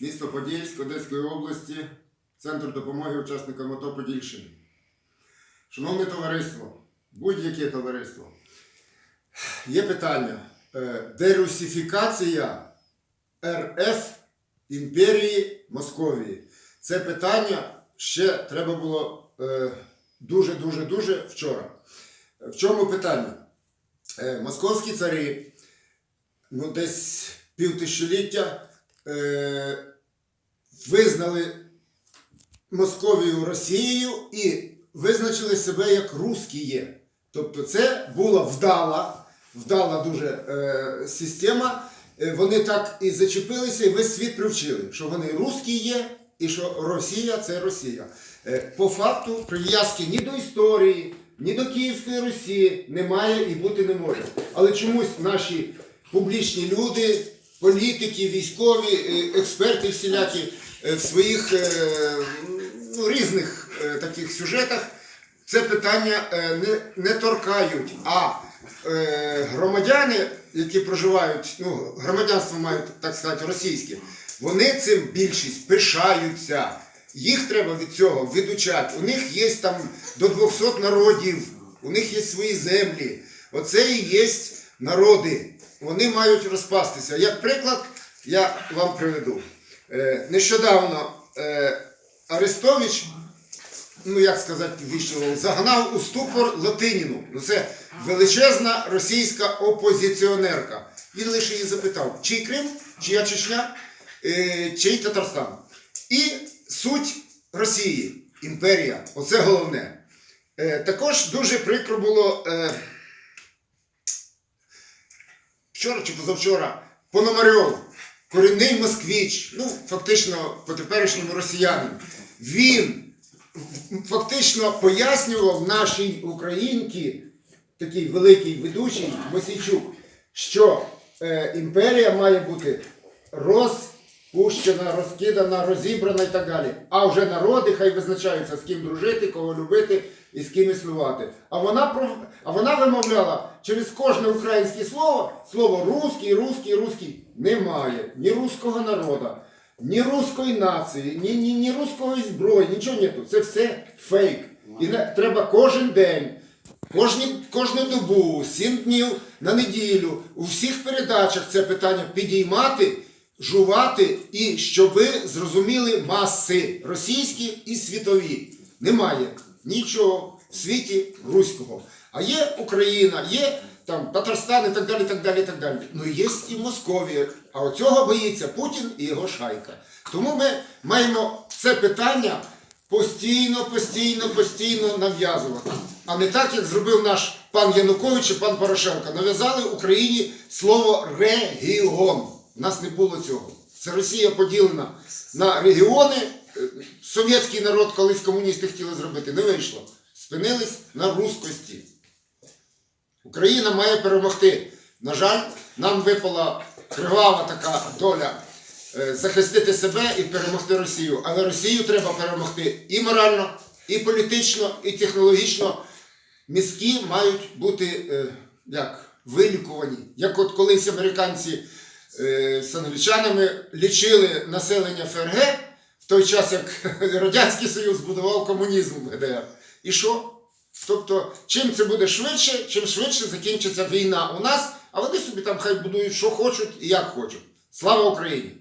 місто Подільськ Одеської області, Центр допомоги учасникам АТО Подільщини. Шановне товариство, будь-яке товариство, є питання. Е, Дерусифікація РФ імперії Московії. Це питання ще треба було е, дуже-дуже-дуже вчора. В чому питання? Е, Московські царі ну, десь півтисячоліття е, визнали Московію Росією і визначили себе як русські. Тобто це була вдала, вдала дуже е, система. Е, Вони так і зачепилися, і весь світ привчили, що вони русські є, і що Росія це Росія. По факту прив'язки ні до історії, ні до Київської Росії немає і бути не може. Але чомусь наші публічні люди, політики, військові, е, експерти всілякі е, в своїх е, ну, різних таких сюжетах це питання не, не торкають. А громадяни, які проживають, ну, громадянство мають, так сказати, російське, вони цим більшість пишаються. Їх треба від цього відучати. У них є там до 200 народів, у них є свої землі. Оце і є народи. Вони мають розпастися. Як приклад, я вам приведу. Е, нещодавно е, Арестович ну як сказати вічливо, загнав у ступор Латиніну. Ну це величезна російська опозиціонерка. Він лише її запитав, чий Крим, чия Чечня, е, чий Татарстан. І суть Росії, імперія, оце головне. Також дуже прикро було вчора чи позавчора Пономарьов, корінний москвіч, ну фактично по теперішньому росіянин. Він фактично пояснював нашій українці, такий великий ведучий Мосійчук, що е, імперія має бути розпущена, розкидана, розібрана і так далі. А вже народи хай визначаються, з ким дружити, кого любити і з ким існувати. А вона, а вона вимовляла через кожне українське слово слово русський, русський, русський. Немає ні руського народу, ні руської нації, ні, ні, ні руської зброї, нічого нету. Це все фейк. І не, треба кожен день, кожні, кожну добу, сім днів на неділю, у всіх передачах це питання підіймати, жувати і щоб ви зрозуміли маси російські і світові. Немає нічого в світі руського. А є Україна, є там Татарстан і так далі, так далі, так далі. Ну є і Московія. А оцього боїться Путін і його шайка. Тому ми маємо це питання постійно, постійно, постійно нав'язувати. А не так, як зробив наш пан Янукович і пан Порошенко. Нав'язали Україні слово регіон. У нас не було цього. Це Росія поділена на регіони. Е, Совєтський народ, колись комуністи хотіли зробити, не вийшло. Спинились на рускості. Україна має перемогти. На жаль, нам випала кривава така доля е, захистити себе і перемогти Росію. Але Росію треба перемогти і морально, і політично, і технологічно. Мізки мають бути е, як, вилікувані. Як от колись американці е, з англічанами лічили населення ФРГ в той час, як Радянський Союз будував комунізм в ГДР. І що? Тобто, чим це буде швидше, чим швидше закінчиться війна у нас, а вони собі там хай будують, що хочуть і як хочуть. Слава Україні!